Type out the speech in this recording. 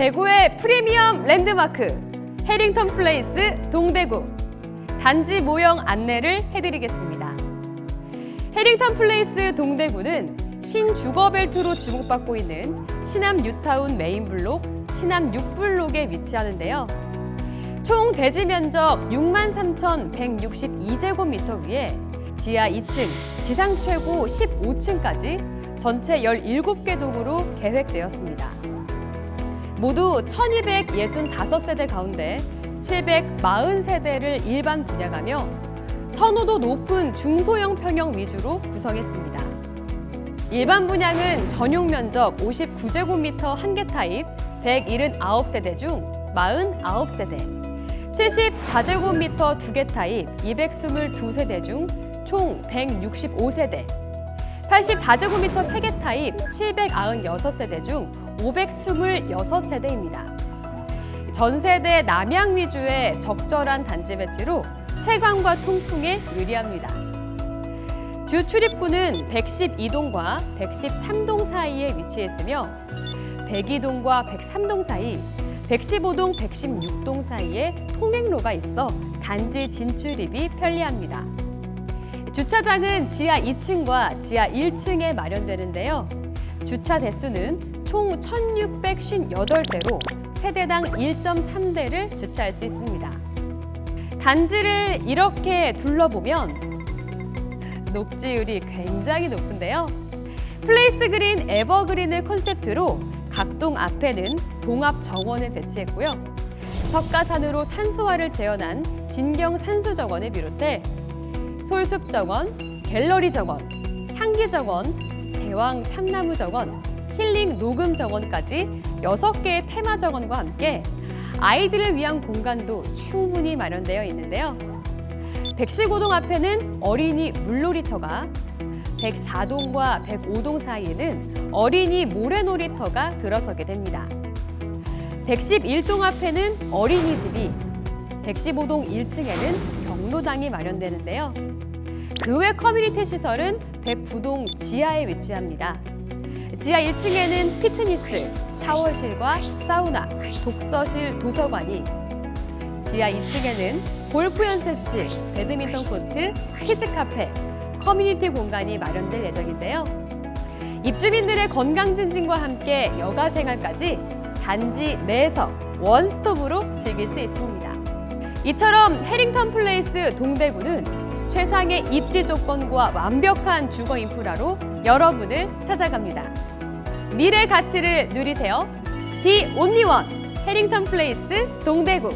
대구의 프리미엄 랜드마크 해링턴 플레이스 동대구 단지 모형 안내를 해드리겠습니다. 해링턴 플레이스 동대구는 신주거벨트로 주목받고 있는 신암 뉴타운 메인블록, 신암 6블록에 위치하는데요. 총 대지 면적 63,162제곱미터 위에 지하 2층, 지상 최고 15층까지 전체 17개 동으로 계획되었습니다. 모두 1265세대 가운데 740세대를 일반 분양하며 선호도 높은 중소형 평형 위주로 구성했습니다. 일반 분양은 전용 면적 59제곱미터 한 개 타입 179세대 중 49세대, 74제곱미터 두 개 타입 222세대 중 총 165세대, 84제곱미터 세 개 타입 796세대 중 526세대입니다. 전 세대 남양 위주의 적절한 단지 배치로 채광과 통풍에 유리합니다. 주 출입구는 112동과 113동 사이에 위치했으며 102동과 103동 사이, 115동, 116동 사이에 통행로가 있어 단지 진출입이 편리합니다. 주차장은 지하 2층과 지하 1층에 마련되는데요. 주차 대수는 총 1,658대로 세대당 1.3대를 주차할 수 있습니다. 단지를 이렇게 둘러보면 녹지율이 굉장히 높은데요. 플레이스 그린 에버그린을 콘셉트로 각동 앞에는 동합 정원을 배치했고요. 석가산으로 산소화를 재현한 진경 산수 정원을 비롯해 솔숲 정원, 갤러리 정원, 향기 정원, 대왕 참나무 정원, 힐링 녹음 정원까지 여섯 개의 테마 정원과 함께 아이들을 위한 공간도 충분히 마련되어 있는데요. 115동 앞에는 어린이 물놀이터가 104동과 105동 사이에는 어린이 모래놀이터가 들어서게 됩니다. 111동 앞에는 어린이집이, 115동 1층에는 경로당이 마련되는데요. 그 외 커뮤니티 시설은 109동 지하에 위치합니다. 지하 1층에는 피트니스, 샤워실과 사우나, 독서실, 도서관이, 지하 2층에는 골프 연습실, 배드민턴 코트, 키즈 카페, 커뮤니티 공간이 마련될 예정인데요. 입주민들의 건강 증진과 함께 여가 생활까지 단지 내에서 원스톱으로 즐길 수 있습니다. 이처럼 해링턴 플레이스 동대구는 최상의 입지 조건과 완벽한 주거 인프라로 여러분을 찾아갑니다. 미래 가치를 누리세요. 디 온리원 해링턴 플레이스 동대구